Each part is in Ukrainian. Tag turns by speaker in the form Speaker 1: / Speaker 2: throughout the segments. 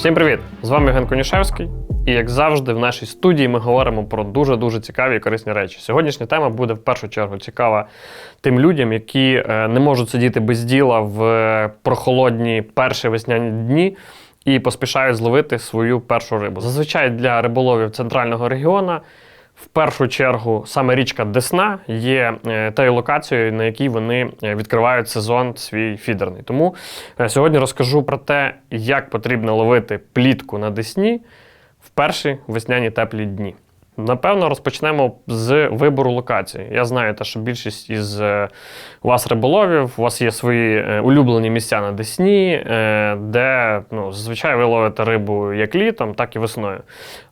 Speaker 1: Всім привіт! З вами Євген Конішевський. І як завжди, в нашій студії ми говоримо про дуже-дуже цікаві і корисні речі. Сьогоднішня тема буде в першу чергу цікава тим людям, які е, не можуть сидіти без діла в е, прохолодні перші весняні дні і поспішають зловити свою першу рибу. Зазвичай для риболовів центрального регіону. В першу чергу саме річка Десна є е, тою локацією, на якій вони е, відкривають сезон свій фідерний. Тому е, сьогодні розкажу про те, як потрібно ловити плітку на Десні в перші весняні теплі дні. Напевно, розпочнемо з вибору локації. Я знаю, те, що більшість із е, вас риболовів, у вас є свої е, улюблені місця на Десні, е, де ну, зазвичай ви ловите рибу як літом, так і весною.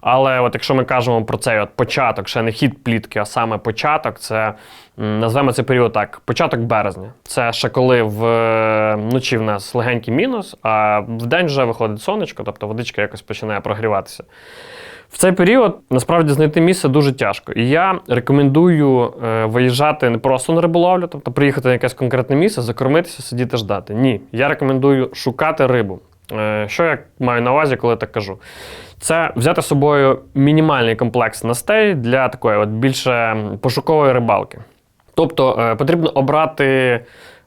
Speaker 1: Але от якщо ми кажемо про цей от початок, ще не хід плітки, а саме початок, це назвемо цей період так: початок березня. Це ще коли вночі в нас легенький мінус, а в день вже виходить сонечко, тобто водичка якось починає прогріватися. В цей період насправді знайти місце дуже тяжко. І я рекомендую е, виїжджати не просто на риболовлю, тобто приїхати на якесь конкретне місце, закормитися, сидіти ждати. Ні, я рекомендую шукати рибу. Е, що я маю на увазі, коли так кажу? Це взяти з собою мінімальний комплекс настей для такої от більше пошукової рибалки. Тобто е, потрібно обрати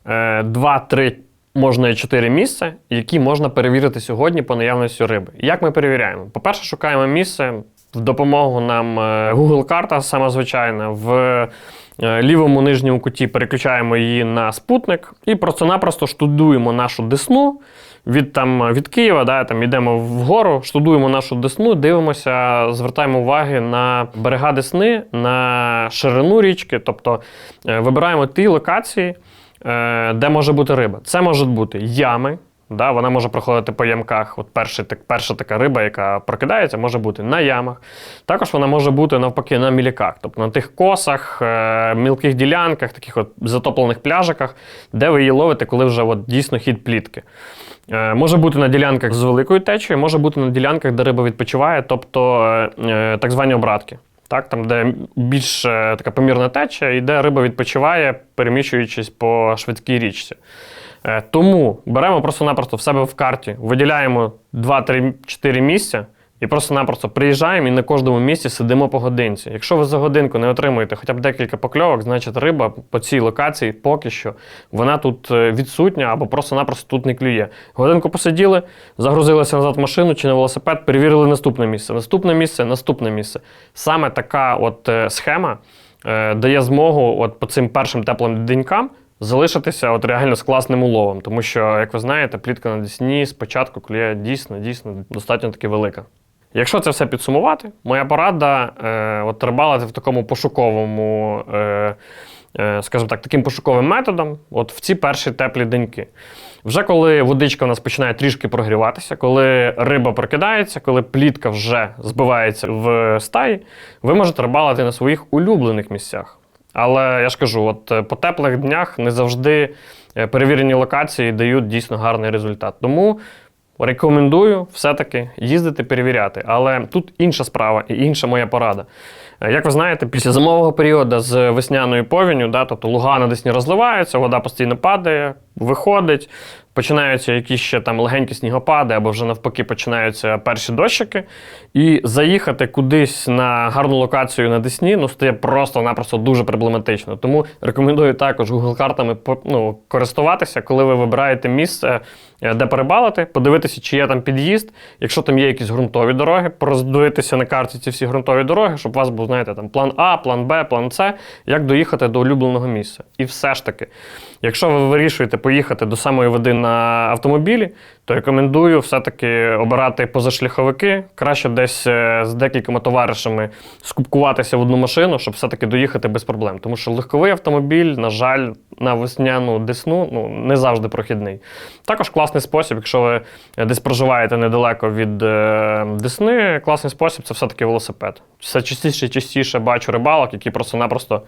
Speaker 1: е, 2-3 можна 4 місця, які можна перевірити сьогодні по наявності риби. Як ми перевіряємо? По-перше, шукаємо місце в допомогу нам е, Google карта, саме звичайна, в е, лівому нижньому куті переключаємо її на спутник і просто-напросто штудуємо нашу десну. Від там від Києва, да, там йдемо вгору, штудуємо нашу десну, дивимося, звертаємо уваги на берега десни, на ширину річки, тобто е, вибираємо ті локації, де може бути риба. Це можуть бути ями. Да, вона може проходити по ямках. От перший, так, перша така риба, яка прокидається, може бути на ямах. Також вона може бути навпаки на міляках, тобто на тих косах, е, мілких ділянках, таких от затоплених пляжиках, де ви її ловите, коли вже от дійсно хід плітки. Е, може бути на ділянках з великою течією, може бути на ділянках, де риба відпочиває, тобто е, е, так звані обратки. Так, там, де більш така помірна теча, і де риба відпочиває, переміщуючись по швидкій річці. Е, Тому беремо просто-напросто в себе в карті, виділяємо 2-3-4 місця і просто-напросто приїжджаємо і на кожному місці сидимо по годинці. Якщо ви за годинку не отримуєте хоча б декілька покльовок, значить риба по цій локації поки що вона тут е, відсутня або просто-напросто тут не клює. Годинку посиділи, загрузилися назад в машину чи на велосипед, перевірили наступне місце, наступне місце, наступне місце. Саме така от е, схема е, дає змогу от по цим першим теплим денькам залишитися от реально з класним уловом. Тому що, як ви знаєте, плітка на Десні спочатку клює дійсно, дійсно достатньо таки велика. Якщо це все підсумувати, моя порада е, от рибалити в такому пошуковому, е, е, скажімо так, таким пошуковим методом, от в ці перші теплі деньки. Вже коли водичка у нас починає трішки прогріватися, коли риба прокидається, коли плітка вже збивається в стаї, ви можете рибалити на своїх улюблених місцях. Але я ж кажу, от е, по теплих днях не завжди е, перевірені локації дають дійсно гарний результат. Тому рекомендую все-таки їздити перевіряти. Але тут інша справа і інша моя порада. Е, Як ви знаєте, після зимового періоду з весняною повінню, да, тобто луга на десні розливаються, вода постійно падає, виходить, починаються якісь ще там легенькі снігопади, або вже навпаки починаються перші дощики. І заїхати кудись на гарну локацію на Десні ну, стає просто-напросто дуже проблематично. Тому рекомендую також Google картами ну, користуватися, коли ви вибираєте місце, де перебалити, подивитися, чи є там під'їзд. Якщо там є якісь ґрунтові дороги, пороздивитися на карті ці всі ґрунтові дороги, щоб у вас був, знаєте, там план А, план Б, план С, як доїхати до улюбленого місця. І все ж таки, якщо ви вирішуєте поїхати до самої води на автомобілі, то рекомендую все-таки обирати позашляховики, краще десь е, з декількома товаришами скупкуватися в одну машину, щоб все-таки доїхати без проблем. Тому що легковий автомобіль, на жаль, на весняну десну ну, не завжди прохідний. Також класний спосіб, якщо ви десь проживаєте недалеко від е, Десни, класний спосіб це все-таки велосипед. Все частіше і частіше бачу рибалок, які просто-напросто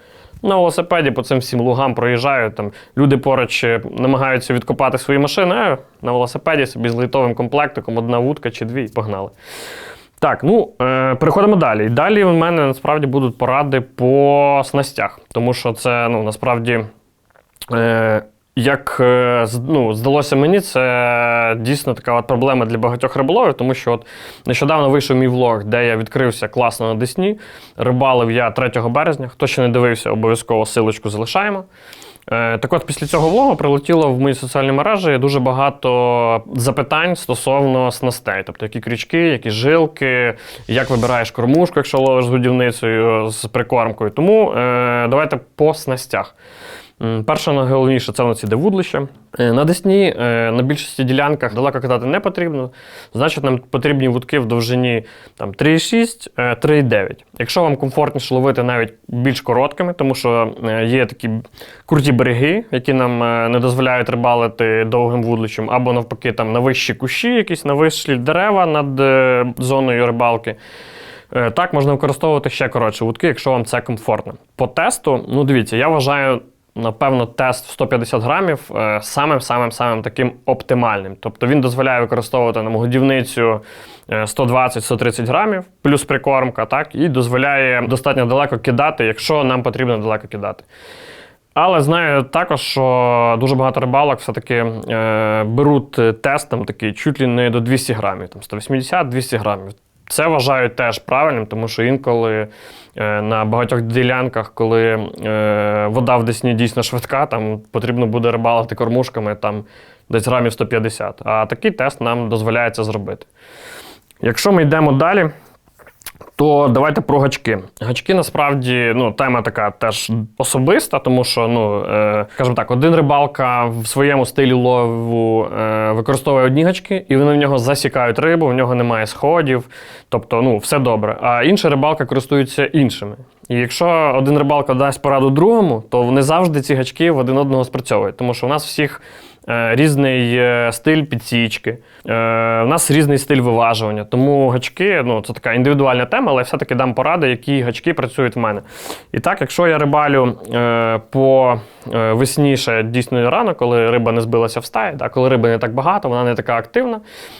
Speaker 1: на велосипеді по цим всім лугам проїжджають. Там люди поруч е, намагаються відкопати свої машини, а на велосипеді собі з лайтовим комплектиком одна вудка чи дві і погнали. Так, ну е, переходимо далі. Далі в мене насправді будуть поради по снастях, тому що це ну, насправді е, Як е, ну, здалося мені, це дійсно така от проблема для багатьох риболовів, тому що от нещодавно вийшов мій влог, де я відкрився класно на Десні. Рибалив я 3 березня. Хто ще не дивився, обов'язково силочку залишаємо. Е, Так от після цього влогу прилетіло в мої соціальні мережі дуже багато запитань стосовно снастей, тобто які крючки, які жилки, як вибираєш кормушку, якщо ловиш з будівницею з прикормкою. Тому е, давайте по снастях. М, Перше, найголовніше, це у нас іде. Е, На Десні е, на більшості ділянках далеко кидати не потрібно. Значить, нам потрібні вудки в довжині там, 3,6, е, 3,9. Якщо вам комфортніше ловити навіть більш короткими, тому що є такі круті береги, які нам не дозволяють рибалити довгим вудлищем, або навпаки, там на вищі кущі, якісь на вищі дерева над зоною рибалки. Так, можна використовувати ще коротше вудки, якщо вам це комфортно. По тесту, ну дивіться, я вважаю, напевно, тест в 150 грамів е, самим-самим-самим таким оптимальним. Тобто він дозволяє використовувати нам годівницю е, 120-130 грамів, плюс прикормка, так, і дозволяє достатньо далеко кидати, якщо нам потрібно далеко кидати. Але знаю також, що дуже багато рибалок все-таки е, беруть е, тест там такий чуть ли не до 200 грамів, там 180-200 грамів. Це вважаю теж правильним, тому що інколи е, на багатьох ділянках, коли е, вода в Десні дійсно швидка, там потрібно буде рибалити кормушками там десь грамів 150. А такий тест нам дозволяє це зробити. Якщо ми йдемо далі, то давайте про гачки. Гачки насправді ну, тема така теж особиста, тому що, ну, е, скажімо так, один рибалка в своєму стилі лову е, використовує одні гачки, і вони в нього засікають рибу, в нього немає сходів, тобто ну, все добре. А інша рибалка користується іншими. І якщо один рибалка дасть пораду другому, то не завжди ці гачки в один одного спрацьовують, тому що у нас всіх різний е, стиль підсічки, е, у нас різний стиль виважування. Тому гачки ну, це така індивідуальна тема, але я все-таки дам поради, які гачки працюють в мене. І так, якщо я рибалю е, по е, весніше дійсно рано, коли риба не збилася в стаї, да, коли риби не так багато, вона не така активна,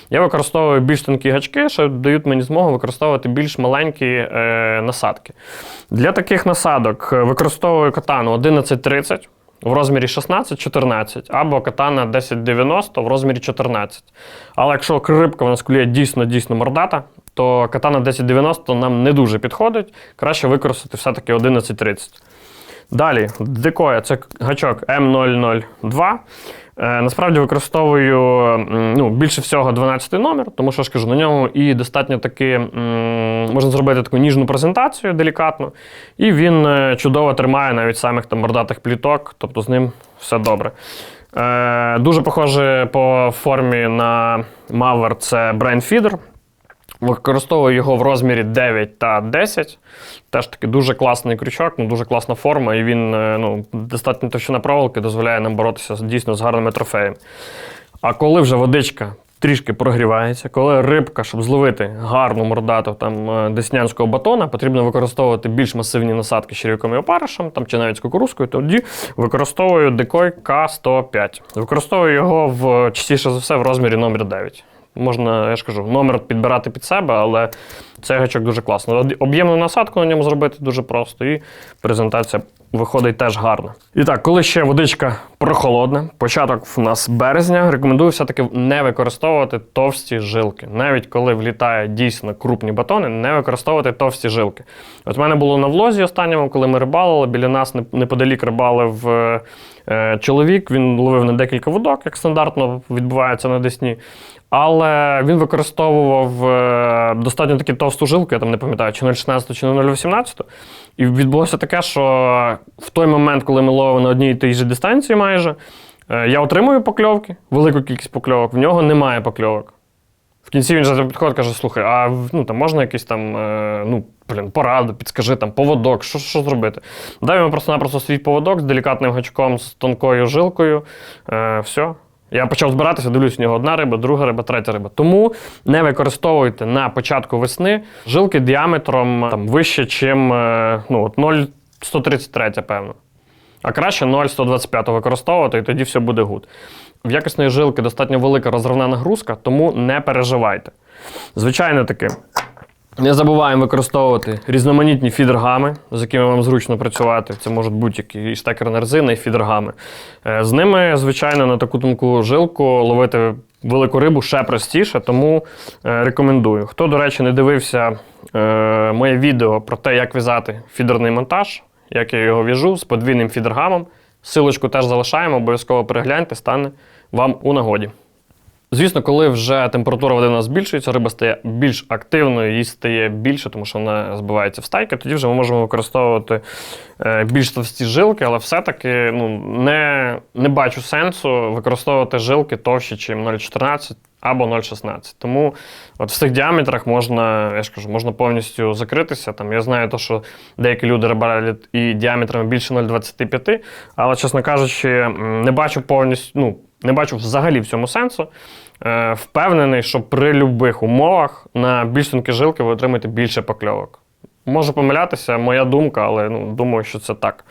Speaker 1: я використовую більш тонкі гачки, що дають мені змогу використовувати більш маленькі е, насадки. Для таких насадок е, використовую катану 1130 в розмірі 16-14 або катана 1090 в розмірі 14. Але якщо рибка в нас клює дійсно дійсно мордата, то катана 1090 нам не дуже підходить. Краще використати все-таки 1130. Далі, декоя це гачок М002. Е, насправді використовую ну, більше всього 12 номер, тому що ж кажу, на ньому і достатньо таки можна зробити таку ніжну презентацію делікатну, і він е, чудово тримає навіть самих там мордатих пліток, тобто з ним все добре. Е, дуже похоже по формі на Mavер це Brain Feeder. Використовую його в розмірі 9 та 10. Теж таки дуже класний крючок, ну, дуже класна форма, і він е, ну, достатньо товщина проволоки дозволяє нам боротися дійсно з гарними трофеями. А коли вже водичка трішки прогрівається, коли рибка, щоб зловити гарну мордату там, е, деснянського батона, потрібно використовувати більш масивні насадки з черв'яком і опаришем, там, чи навіть з кукурузкою, тоді використовую декой К105. Використовую його в частіше за все в розмірі номер 9. Можна, я ж кажу, номер підбирати під себе, але цей гачок дуже класно. Об'ємну насадку на ньому зробити дуже просто, і презентація виходить теж гарна. І так, коли ще водичка прохолодна, початок в нас березня, рекомендую все-таки не використовувати товсті жилки. Навіть коли влітає дійсно крупні батони, не використовувати товсті жилки. От в мене було на влозі останньому, коли ми рибалили, біля нас неподалік рибалив е, е, чоловік, він ловив на декілька водок, як стандартно відбувається на Десні. Але він використовував е, достатньо такі товсту жилку, я там не пам'ятаю, чи 0,16, чи 0,18. І відбулося таке, що в той момент, коли ми ловимо на одній і тій же дистанції майже, е, я отримую покльовки, велику кількість покльовок, в нього немає покльовок. В кінці він же підходить каже: слухай, а ну, там можна якийсь там е, ну, блін, пораду, підскажи, там, поводок, що, що зробити? Дав йому просто-напросто свій поводок з делікатним гачком, з тонкою жилкою. Е, все. Я почав збиратися, дивлюсь, у нього одна риба, друга риба, третя риба. Тому не використовуйте на початку весни жилки діаметром там, вище, ніж ну, от 0,133, певно. А краще 0,125 використовувати, і тоді все буде гуд. В якісної жилки достатньо велика розривна нагрузка, тому не переживайте. Звичайно таки, Не забуваємо використовувати різноманітні фідергами, з якими вам зручно працювати. Це можуть будь-які і штекерна резина, і фідергами. Е, З ними, звичайно, на таку тонку жилку ловити велику рибу ще простіше, тому е, рекомендую. Хто, до речі, не дивився е, моє відео про те, як в'язати фідерний монтаж, як я його в'яжу з подвійним фідергамом. Силочку теж залишаємо, обов'язково перегляньте, стане вам у нагоді. Звісно, коли вже температура води у нас збільшується, риба стає більш активною, їй стає більше, тому що вона збивається в стайки, тоді вже ми можемо використовувати е, більш товсті жилки, але все-таки ну, не, не бачу сенсу використовувати жилки товщі, ніж 0,14 або 0,16. Тому от в цих діаметрах можна, я ж кажу, можна повністю закритися. Там, я знаю, то, що деякі люди рибалять і діаметрами більше 0,25, але, чесно кажучи, не бачу повністю. ну, не бачу взагалі в цьому сенсу. Е, впевнений, що при будь-яких умовах на більш тонкі жилки ви отримаєте більше покльовок. Можу помилятися, моя думка, але ну, думаю, що це так.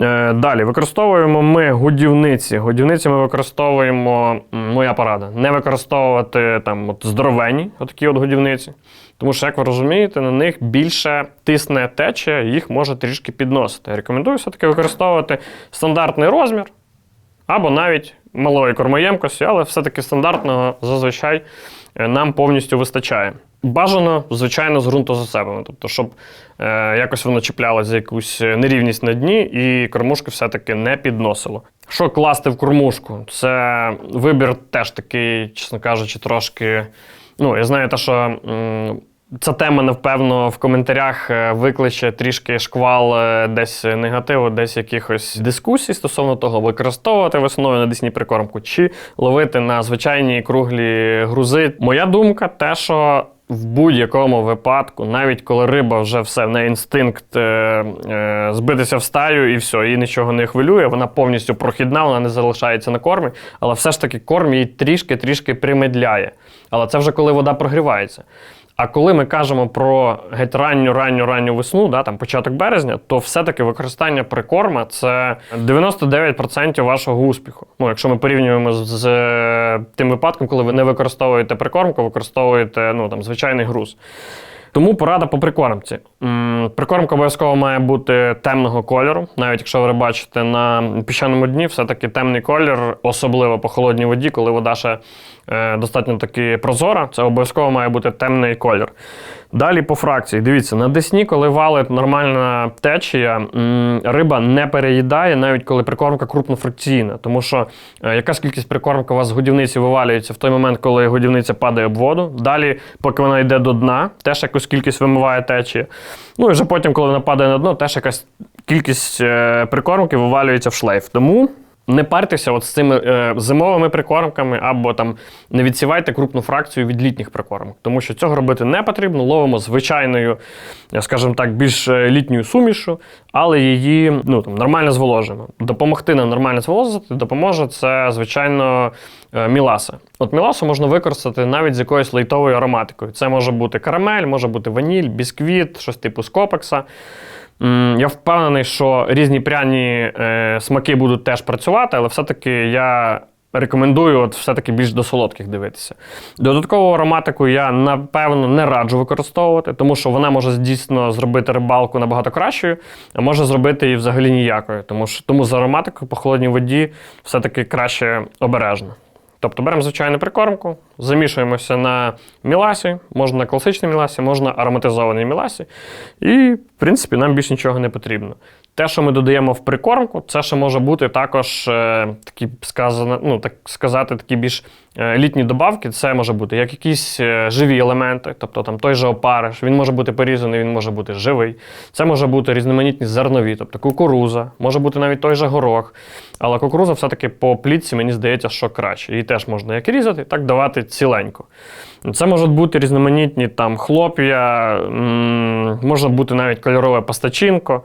Speaker 1: Е, далі використовуємо ми годівниці. Годівниці ми використовуємо, моя порада, не використовувати там от здоровенні, отакі от годівниці. Тому що, як ви розумієте, на них більше тисне течія, їх може трішки підносити. Рекомендую все-таки використовувати стандартний розмір або навіть малої кормоємкості, але все-таки стандартного зазвичай е, нам повністю вистачає. Бажано, звичайно, з ґрунтозасебами, тобто, щоб е, якось воно чіплялося за якусь нерівність на дні і кормушки все-таки не підносило. Що класти в кормушку? Це вибір теж такий, чесно кажучи, трошки. Ну, я знаю те, що. м, Ця тема, напевно, в коментарях е, викличе трішки шквал е, десь негативу, десь якихось дискусій стосовно того, використовувати весною на десні прикормку чи ловити на звичайні круглі грузи. Моя думка, те, що в будь-якому випадку, навіть коли риба вже все, неї інстинкт е, е, збитися в стаю і все, її нічого не хвилює, вона повністю прохідна, вона не залишається на кормі, але все ж таки корм її трішки-трішки примедляє. Але це вже коли вода прогрівається. А коли ми кажемо про геть ранню, ранню, ранню весну, да, там початок березня, то все-таки використання прикорма це 99% вашого успіху. Ну, якщо ми порівнюємо з, з е, тим випадком, коли ви не використовуєте прикормку, використовуєте ну, там, звичайний груз. Тому порада по прикормці. Прикормка обов'язково має бути темного кольору. Навіть якщо ви бачите на піщаному дні, все-таки темний колір, особливо по холодній воді, коли вода ще достатньо таки прозора, це обов'язково має бути темний колір. Далі по фракції. Дивіться, на десні, коли валить нормальна течія, риба не переїдає, навіть коли прикормка крупнофракційна. Тому що е, якась кількість прикормки у вас з годівниці вивалюється в той момент, коли годівниця падає об воду. Далі, поки вона йде до дна, теж якусь кількість вимиває течії. Ну і вже потім, коли вона падає на дно, теж якась кількість е, прикормки вивалюється в шлейф. Тому не партеся от з цими е, зимовими прикормками або там не відсівайте крупну фракцію від літніх прикормок, тому що цього робити не потрібно. Ловимо звичайною, скажімо так, більш е, літньою сумішу, але її ну, там, нормально зволожимо. Допомогти нам нормально зволожити допоможе це, звичайно, е, міласа. От міласу можна використати навіть з якоюсь лейтовою ароматикою. Це може бути карамель, може бути ваніль, бісквіт, щось типу скопекса. Я впевнений, що різні пряні е, смаки будуть теж працювати, але все-таки я рекомендую от все-таки більш до солодких дивитися. Додаткову ароматику я напевно не раджу використовувати, тому що вона може дійсно зробити рибалку набагато кращою, а може зробити її взагалі ніякою. Тому, що, тому з ароматикою по холодній воді все-таки краще обережно. Тобто беремо звичайну прикормку, замішуємося на міласі, можна на класичній міласі, можна ароматизованій міласі. І, в принципі, нам більше нічого не потрібно. Те, що ми додаємо в прикормку, це ще може бути також е, такі сказано, ну, так сказати, такі більш е, літні добавки. Це може бути як якісь е, живі елементи, тобто там той же опариш, він може бути порізаний, він може бути живий. Це може бути різноманітні зернові, тобто кукуруза, може бути навіть той же горох. Але кукуруза все-таки по плітці, мені здається, що краще. Її теж можна як різати, так давати ціленько. Це можуть бути різноманітні там хлоп'я, може бути навіть кольорове пастачинко.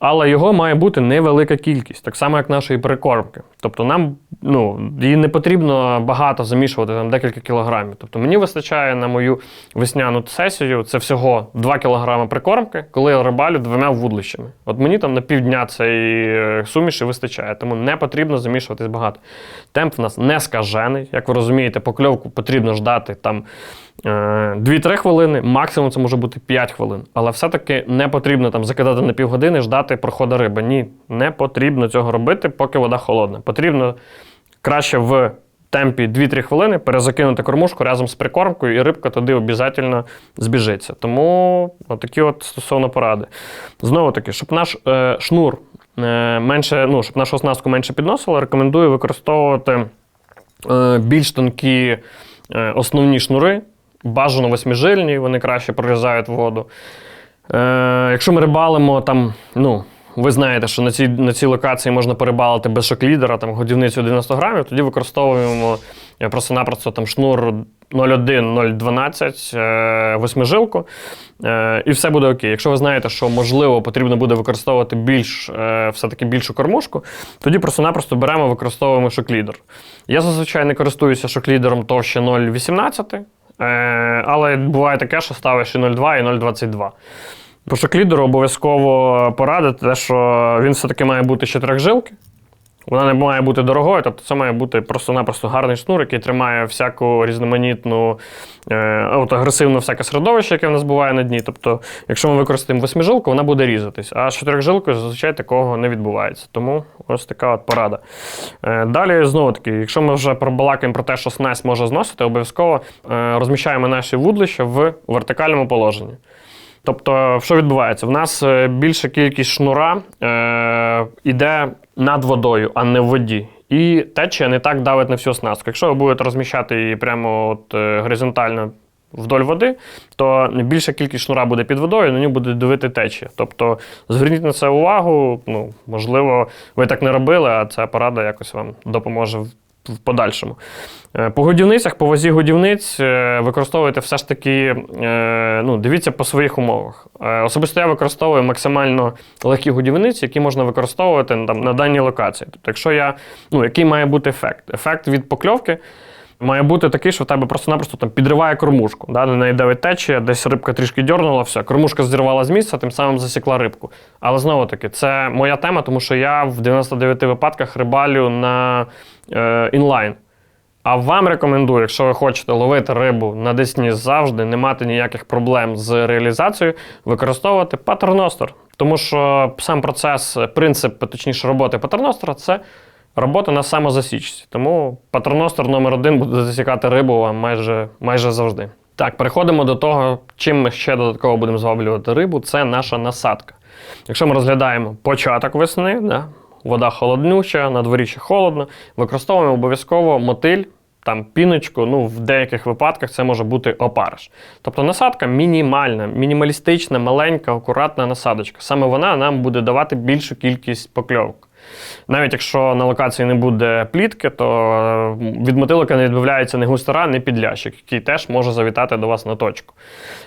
Speaker 1: Але його має бути невелика кількість, так само, як нашої прикормки. Тобто нам ну, її не потрібно багато замішувати, там декілька кілограмів. Тобто мені вистачає на мою весняну сесію це всього 2 кілограми прикормки, коли я рибалю двома вудлищами. От мені там на півдня цієї е, суміші вистачає, тому не потрібно замішуватись багато. Темп в нас не скажений. Як ви розумієте, покльовку потрібно ждати там 2-3 хвилини, максимум це може бути 5 хвилин. Але все-таки не потрібно там закидати на півгодини, ждати проходу риби. Ні, не потрібно цього робити, поки вода холодна. Потрібно краще в темпі 2-3 хвилини перезакинути кормушку разом з прикормкою, і рибка туди обов'язково збіжиться. Тому такі от стосовно поради. Знову таки, щоб наш е, шнур е, менше, ну, щоб нашу оснастку менше підносило, рекомендую використовувати е, більш тонкі е, основні шнури, бажано восьмижильні, вони краще прорізають воду. Е, якщо ми рибалимо там, ну. Ви знаєте, що на цій на цій локації можна перебалити без шоклідера, там годівницю 90 грамів, тоді використовуємо просто-напросто там шнур 0,1-0,12 е, восьмижилку, е, і все буде окей. Якщо ви знаєте, що можливо потрібно буде використовувати більш, е, все-таки більшу кормушку, тоді просто-напросто беремо, використовуємо шоклідер. Я зазвичай не користуюся шоклідером товще 0,18, е, але буває таке, що ставиш і 0,2 і 0,22. Пошук лідеру обов'язково порадити, те, що він все-таки має бути ще трьохжилки. Вона не має бути дорогою, тобто це має бути просто-напросто гарний шнур, який тримає всяку різноманітну, е, от агресивне всяке середовище, яке в нас буває на дні. Тобто, якщо ми використаємо восьмижилку, вона буде різатись. А з чотирьохжилкою зазвичай такого не відбувається. Тому ось така от порада. Е, далі, знову таки, якщо ми вже пробалакаємо про те, що снасть може зносити, обов'язково е, розміщаємо наші вудлища в вертикальному положенні. Тобто, що відбувається? В нас е, більша кількість шнура е, йде над водою, а не в воді. І течія не так давить на всю оснастку. Якщо ви будете розміщати її прямо от, е, горизонтально вдоль води, то більша кількість шнура буде під водою, на нього буде дивити течія. Тобто зверніть на це увагу. Ну, можливо, ви так не робили, а ця порада якось вам допоможе в подальшому. Е, по годівницях, по вазі годівниць е, використовуйте все ж таки, е, ну, дивіться по своїх умовах. Особисто я використовую максимально легкі годівниці, які можна використовувати там, на даній локації. Тобто, якщо я, ну, який має бути ефект? Ефект від покльовки. Має бути такий, що в тебе просто-напросто там підриває кормушку. Да? На неї давить течія, десь рибка трішки дьорнула, все, кормушка зірвала з місця, тим самим засікла рибку. Але знову таки, це моя тема, тому що я в 99 випадках рибалю на е, інлайн. А вам рекомендую, якщо ви хочете ловити рибу на десні завжди, не мати ніяких проблем з реалізацією, використовувати патерностер. Тому що сам процес, принцип, точніше, роботи патерностера це робота на самозасічці. Тому патерностер номер один буде засікати рибу майже, майже завжди. Так, переходимо до того, чим ми ще додатково будемо зваблювати рибу, це наша насадка. Якщо ми розглядаємо початок весни, да, вода холоднюча, на дворі ще холодно, використовуємо обов'язково мотиль, там піночку, ну в деяких випадках це може бути опариш. Тобто насадка мінімальна, мінімалістична, маленька, акуратна насадочка. Саме вона нам буде давати більшу кількість покльовок. Навіть якщо на локації не буде плітки, то від мотилика не відмовляється ні густера, ні підлящик, який теж може завітати до вас на точку.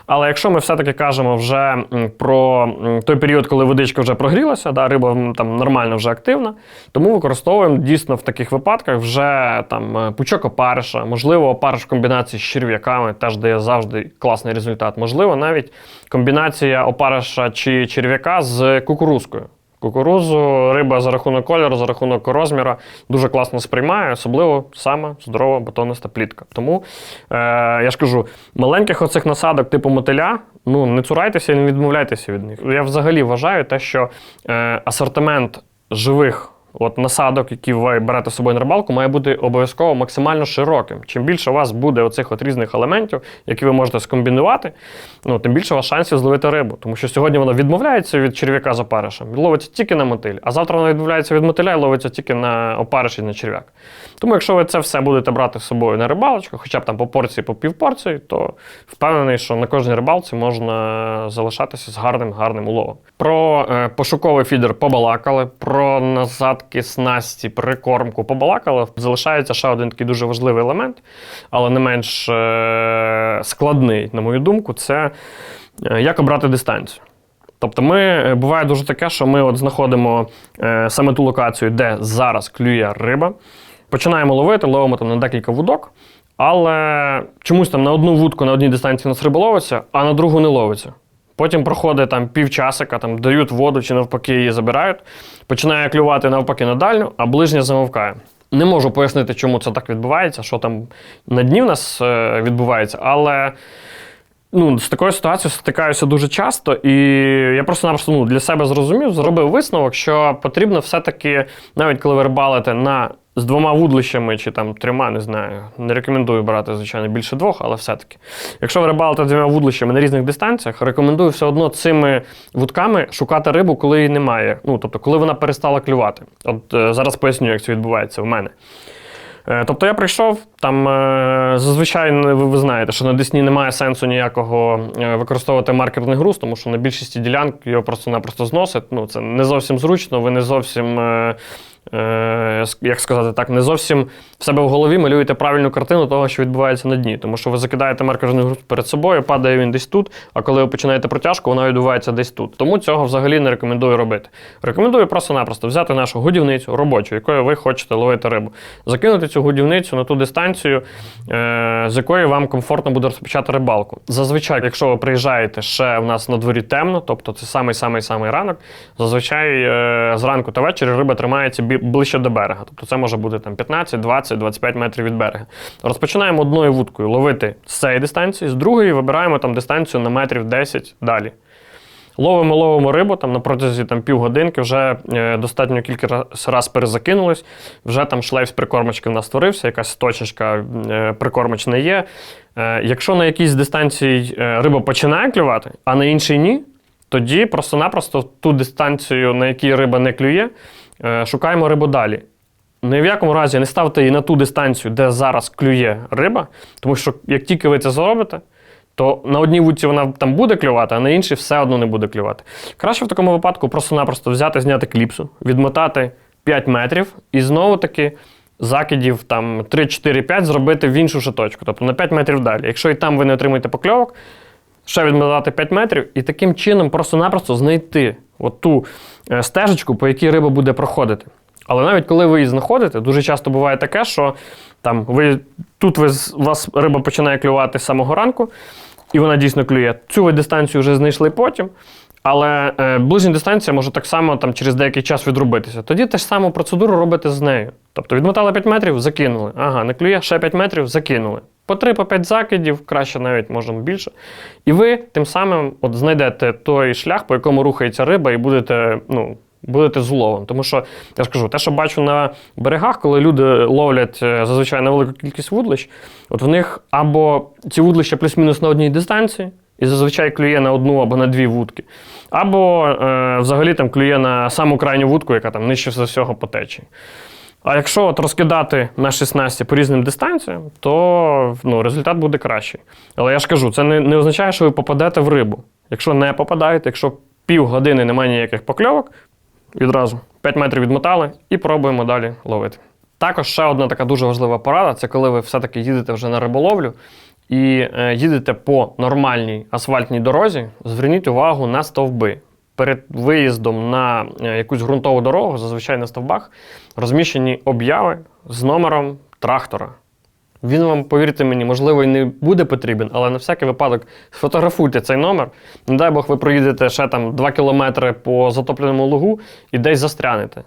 Speaker 1: Але якщо ми все-таки кажемо вже про той період, коли водичка вже прогрілася, да, риба там нормально вже активна, тому використовуємо дійсно в таких випадках вже там е, пучок опариша, можливо, опариш в комбінації з черв'яками теж дає завжди класний результат. Можливо, навіть комбінація опариша чи черв'яка з кукурузкою. Кукурузу риба за рахунок кольору, за рахунок розміру дуже класно сприймає, особливо саме здорова батониста плітка. Тому е, я ж кажу, маленьких оцих насадок типу мотиля, ну не цурайтеся і не відмовляйтеся від них. Я взагалі вважаю те, що е, асортимент живих От насадок, які ви берете з собою на рибалку, має бути обов'язково максимально широким. Чим більше у вас буде оцих от різних елементів, які ви можете скомбінувати, ну, тим більше у вас шансів зловити рибу. Тому що сьогодні вона відмовляється від черв'яка з опаришем, ловиться тільки на мотиль, а завтра вона відмовляється від мотиля і ловиться тільки на опариш і на черв'як. Тому, якщо ви це все будете брати з собою на рибалочку, хоча б там по порції, по півпорції, то впевнений, що на кожній рибалці можна залишатися з гарним гарним уловом. Про е, пошуковий фідер побалакали, про назад насадки, снасті, прикормку побалакали. Залишається ще один такий дуже важливий елемент, але не менш е, складний, на мою думку, це е, як обрати дистанцію. Тобто, ми е, буває дуже таке, що ми от знаходимо саме ту локацію, де зараз клює риба. Починаємо ловити, ловимо там на декілька вудок, але чомусь там на одну вудку на одній дистанції нас риба ловиться, а на другу не ловиться. Потім проходить там півчасика, там дають воду чи навпаки її забирають. Починає клювати навпаки на дальню, а ближня замовкає. Не можу пояснити, чому це так відбувається, що там на дні в нас е, відбувається, але ну, з такою ситуацією стикаюся дуже часто, і я просто-напросто ну, для себе зрозумів, зробив висновок, що потрібно все-таки, навіть коли ви рибалите на з двома вудлищами чи там трьома, не знаю, не рекомендую брати, звичайно, більше двох, але все-таки. Якщо ви рибалите двома вудлищами на різних дистанціях, рекомендую все одно цими вудками шукати рибу, коли її немає. Ну, тобто, коли вона перестала клювати. От е, зараз поясню, як це відбувається в мене. Е, Тобто я прийшов, там е, зазвичай ви, ви знаєте, що на Десні немає сенсу ніякого е, використовувати маркерний груз, тому що на більшості ділянок його просто-напросто зносить. Ну, це не зовсім зручно, ви не зовсім. Е, Як сказати так, не зовсім в себе в голові малюєте правильну картину того, що відбувається на дні. Тому що ви закидаєте маркерний груз перед собою, падає він десь тут, а коли ви починаєте протяжку, вона відбувається десь тут. Тому цього взагалі не рекомендую робити. Рекомендую просто-напросто взяти нашу годівницю робочу, якою ви хочете ловити рибу, закинути цю годівницю на ту дистанцію, е, з якої вам комфортно буде розпочати рибалку. Зазвичай, якщо ви приїжджаєте ще в нас на дворі темно, тобто це самий-самий-самий ранок, зазвичай е, зранку та ввечері риба тримається ближче до берега. Тобто це може бути там 15, 20, 25 метрів від берега. Розпочинаємо одною вудкою ловити з цієї дистанції, з другої вибираємо там дистанцію на метрів 10 далі. Ловимо, ловимо рибу там на протязі там, півгодинки, вже е, достатньо кілька раз, перезакинулись, вже там шлейф з прикормочки в нас створився, якась точечка е, прикормочна є. Е, якщо на якійсь дистанції е, риба починає клювати, а на іншій ні, тоді просто-напросто ту дистанцію, на якій риба не клює, шукаємо рибу далі. Ні в якому разі не ставте її на ту дистанцію, де зараз клює риба, тому що як тільки ви це зробите, то на одній вудці вона там буде клювати, а на іншій все одно не буде клювати. Краще в такому випадку просто-напросто взяти, зняти кліпсу, відмотати 5 метрів і знову-таки закидів там 3-4-5 зробити в іншу шаточку, тобто на 5 метрів далі. Якщо і там ви не отримаєте покльовок, ще відмотати 5 метрів і таким чином просто-напросто знайти от ту е, стежечку, по якій риба буде проходити. Але навіть коли ви її знаходите, дуже часто буває таке, що там ви тут ви, вас риба починає клювати з самого ранку, і вона дійсно клює. Цю ви дистанцію вже знайшли потім. Але е, ближня дистанція може так само там, через деякий час відробитися. Тоді те ж саму процедуру робите з нею. Тобто відмотали 5 метрів, закинули. Ага, не клює, ще 5 метрів, закинули. По 3 по 5 закидів, краще навіть можемо більше. І ви тим самим от знайдете той шлях, по якому рухається риба, і будете, ну, будете з уловом. Тому що я ж кажу, те, що бачу на берегах, коли люди ловлять е, зазвичай на велику кількість вудлищ, от в них або ці вудлища плюс-мінус на одній дистанції, і зазвичай клює на одну або на дві вудки, або е, взагалі там клює на саму крайню вудку, яка там нижче за всього по течії. А якщо от розкидати на 16 по різним дистанціям, то ну, результат буде кращий. Але я ж кажу, це не, не означає, що ви попадете в рибу. Якщо не попадаєте, якщо півгодини немає ніяких покльовок, відразу 5 метрів відмотали і пробуємо далі ловити. Також ще одна така дуже важлива порада це коли ви все-таки їдете вже на риболовлю і е, їдете по нормальній асфальтній дорозі, зверніть увагу на стовби. Перед виїздом на е, якусь ґрунтову дорогу, зазвичай на стовбах, розміщені обяви з номером трактора. Він вам, повірте мені, можливо, і не буде потрібен, але на всякий випадок сфотографуйте цей номер. Не дай Бог, ви проїдете ще там 2 кілометри по затопленому лугу і десь застрянете.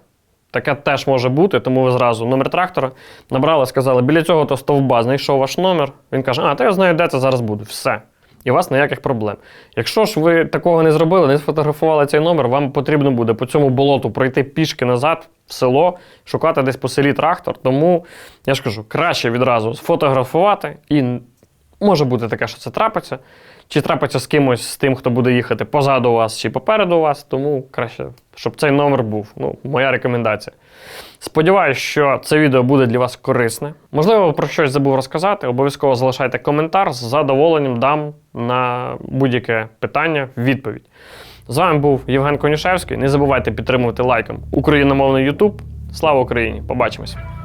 Speaker 1: Таке теж може бути, тому ви зразу номер трактора набрали, сказали, біля цього то стовба знайшов ваш номер. Він каже, а, то я знаю, де це зараз буду. Все. І у вас ніяких проблем. Якщо ж ви такого не зробили, не сфотографували цей номер, вам потрібно буде по цьому болоту пройти пішки назад в село, шукати десь по селі трактор. Тому я ж кажу, краще відразу сфотографувати, і може бути таке, що це трапиться. Чи трапиться з кимось, з тим, хто буде їхати позаду вас чи попереду вас, тому краще, щоб цей номер був. Ну, моя рекомендація. Сподіваюсь, що це відео буде для вас корисне. Можливо, про щось забув розказати. Обов'язково залишайте коментар, з задоволенням дам на будь-яке питання відповідь. З вами був Євген Конюшевський. Не забувайте підтримувати лайком україномовний YouTube. Слава Україні! Побачимось!